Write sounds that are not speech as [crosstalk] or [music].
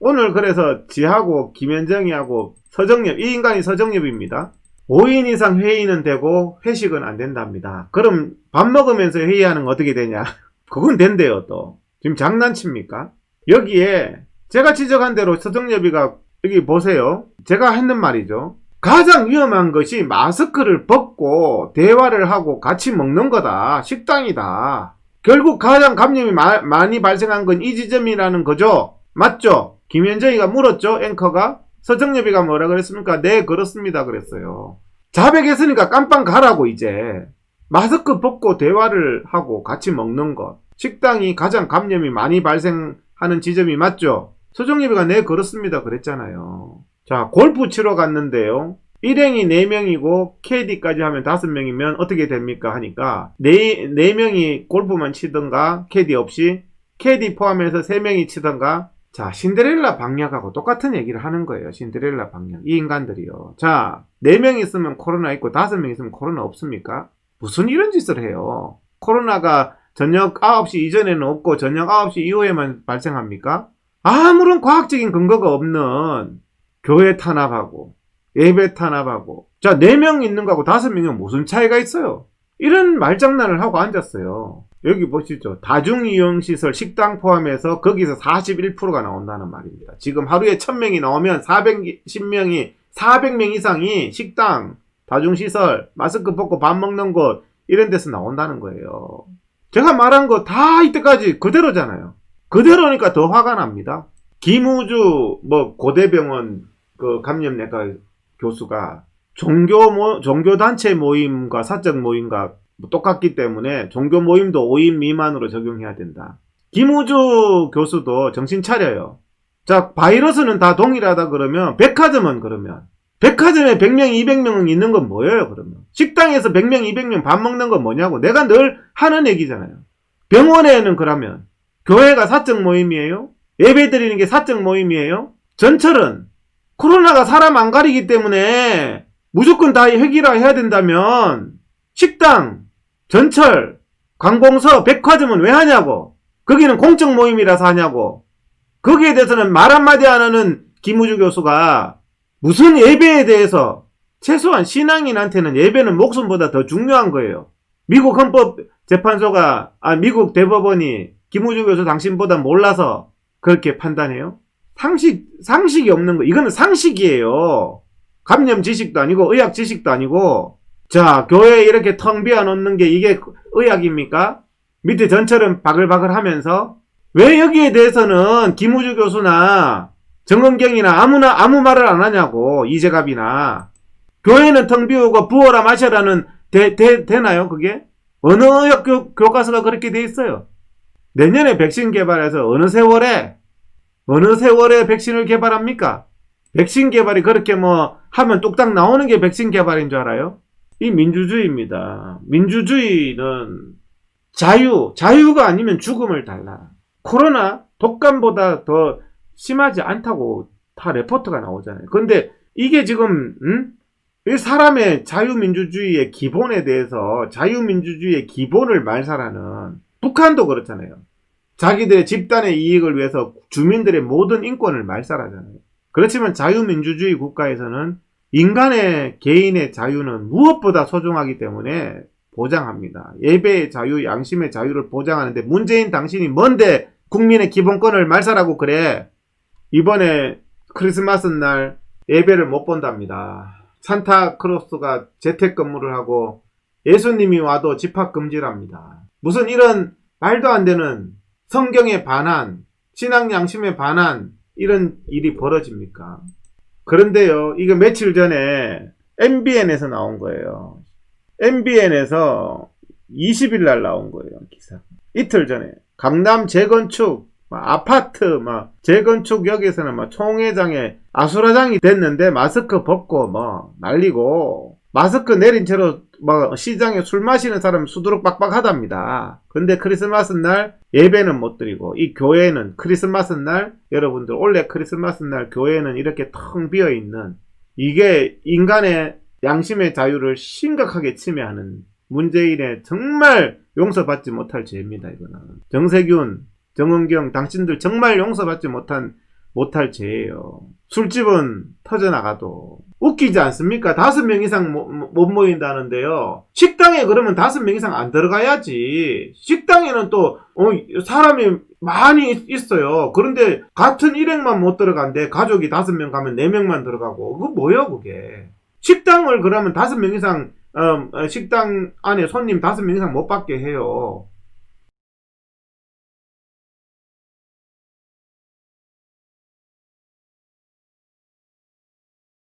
오늘 그래서 지하고 김현정이하고 서정엽, 이 인간이 서정엽입니다. 5인 이상 회의는 되고 회식은 안 된답니다. 그럼 밥 먹으면서 회의하는 건 어떻게 되냐? [laughs] 그건 된대요, 또. 지금 장난칩니까? 여기에 제가 지적한 대로 서정엽이가 여기 보세요. 제가 했는 말이죠. 가장 위험한 것이 마스크를 벗고 대화를 하고 같이 먹는 거다. 식당이다. 결국 가장 감염이 마- 많이 발생한 건 이 지점이라는 거죠. 맞죠? 김현정이가 물었죠. 앵커가. 서정엽이가 뭐라 그랬습니까? 네, 그렇습니다. 그랬어요. 자백했으니까 깜빵 가라고 이제. 마스크 벗고 대화를 하고 같이 먹는 것. 식당이 가장 감염이 많이 발생하는 지점이 맞죠? 서정엽이가 네, 그렇습니다. 그랬잖아요. 자, 골프 치러 갔는데요. 일행이 4명이고 캐디까지 하면 5명이면 어떻게 됩니까? 하니까 4, 4명이 골프만 치던가 캐디 없이 캐디 포함해서 3명이 치던가 자, 신데렐라 방역하고 똑같은 얘기를 하는 거예요. 신데렐라 방역. 이 인간들이요. 자, 4명 있으면 코로나 있고 5명 있으면 코로나 없습니까? 무슨 이런 짓을 해요? 코로나가 저녁 9시 이전에는 없고 저녁 9시 이후에만 발생합니까? 아무런 과학적인 근거가 없는 교회 탄압하고 예배 탄압하고 자 4명 있는 거하고 5명이면 무슨 차이가 있어요? 이런 말장난을 하고 앉았어요. 여기 보시죠. 다중이용시설 식당 포함해서 거기서 41%가 나온다는 말입니다. 지금 하루에 1000명이 나오면 410명이 400명 이상이 식당, 다중시설, 마스크 벗고 밥 먹는 곳 이런 데서 나온다는 거예요. 제가 말한 거 다 이때까지 그대로잖아요. 그대로니까 더 화가 납니다. 김우주 뭐 고대병원 그 감염내과 교수가 종교 모, 종교 단체 모임과 사적 모임과 뭐 똑같기 때문에 종교 모임도 5인 미만으로 적용해야 된다. 김우주 교수도 정신 차려요. 자, 바이러스는 다 동일하다 그러면 백화점은 그러면 백화점에 100명, 200명 있는 건 뭐예요, 그러면? 식당에서 100명, 200명 밥 먹는 건 뭐냐고. 내가 늘 하는 얘기잖아요. 병원에는 그러면 교회가 사적 모임이에요? 예배 드리는 게 사적 모임이에요? 전철은 코로나가 사람 안 가리기 때문에 무조건 다 획일화 해야 된다면 식당, 전철, 관공서, 백화점은 왜 하냐고. 거기는 공적 모임이라서 하냐고. 거기에 대해서는 말 한마디 안 하는 김우주 교수가 무슨 예배에 대해서 최소한 신앙인한테는 예배는 목숨보다 더 중요한 거예요. 미국 헌법 재판소가 아 미국 대법원이 김우주 교수 당신보다 몰라서 그렇게 판단해요? 상식 상식이 없는 거 이거는 상식이에요. 감염 지식도 아니고 의학 지식도 아니고 자 교회에 이렇게 텅 비어 놓는 게 이게 의학입니까? 밑에 전철은 바글바글 하면서 왜 여기에 대해서는 김우주 교수나 정은경이나 아무나 아무 말을 안 하냐고 이재갑이나 교회는 텅 비우고 부어라 마셔라는 되, 되, 되나요 그게? 어느 의학 교, 교과서가 그렇게 돼 있어요? 내년에 백신 개발해서 어느 세월에 어느 세월에 백신을 개발합니까? 백신 개발이 그렇게 뭐 하면 뚝딱 나오는 게 백신 개발인 줄 알아요? 이 민주주의입니다. 민주주의는 자유, 자유가 아니면 죽음을 달라. 코로나 독감보다 더 심하지 않다고 다 레포트가 나오잖아요. 근데 이게 지금 음? 이 사람의 자유민주주의의 기본에 대해서 자유민주주의의 기본을 말살하는 북한도 그렇잖아요. 자기들의 집단의 이익을 위해서 주민들의 모든 인권을 말살하잖아요. 그렇지만 자유민주주의 국가에서는 인간의 개인의 자유는 무엇보다 소중하기 때문에 보장합니다. 예배의 자유, 양심의 자유를 보장하는데 문재인 당신이 뭔데 국민의 기본권을 말살하고 그래? 이번에 크리스마스 날 예배를 못 본답니다. 산타크로스가 재택 근무를 하고 예수님이 와도 집합 금지랍니다. 무슨 이런 말도 안 되는 성경에 반한 신앙 양심에 반한 이런 일이 벌어집니까? 그런데요, 이거 며칠 전에 MBN에서 나온 거예요. MBN에서 20일 날 나온 거예요, 기사. 이틀 전에. 강남 재건축, 막 아파트, 막, 재건축 여기서는 막 총회장에 아수라장이 됐는데 마스크 벗고 뭐 난리고, 마스크 내린 채로 막 시장에 술 마시는 사람 수두룩 빡빡하답니다. 근데 크리스마스 날 예배는 못 드리고, 이 교회는 크리스마스 날, 여러분들, 원래 크리스마스 날 교회는 이렇게 텅 비어 있는, 이게 인간의 양심의 자유를 심각하게 침해하는 문재인의 정말 용서받지 못할 죄입니다, 이거는. 정세균, 정은경, 당신들 정말 용서받지 못한 못할 죄예요. 술집은 터져 나가도 웃기지 않습니까? 다섯 명 이상 모- 못 모인다는데요. 식당에 그러면 다섯 명 이상 안 들어가야지. 식당에는 또 어, 사람이 많이 있- 있어요. 그런데 같은 일행만 못 들어간대. 가족이 다섯 명 가면 네 명만 들어가고 그거 뭐예요 그게? 식당을 그러면 다섯 명 이상 어, 어, 식당 안에 손님 다섯 명 이상 못 받게 해요.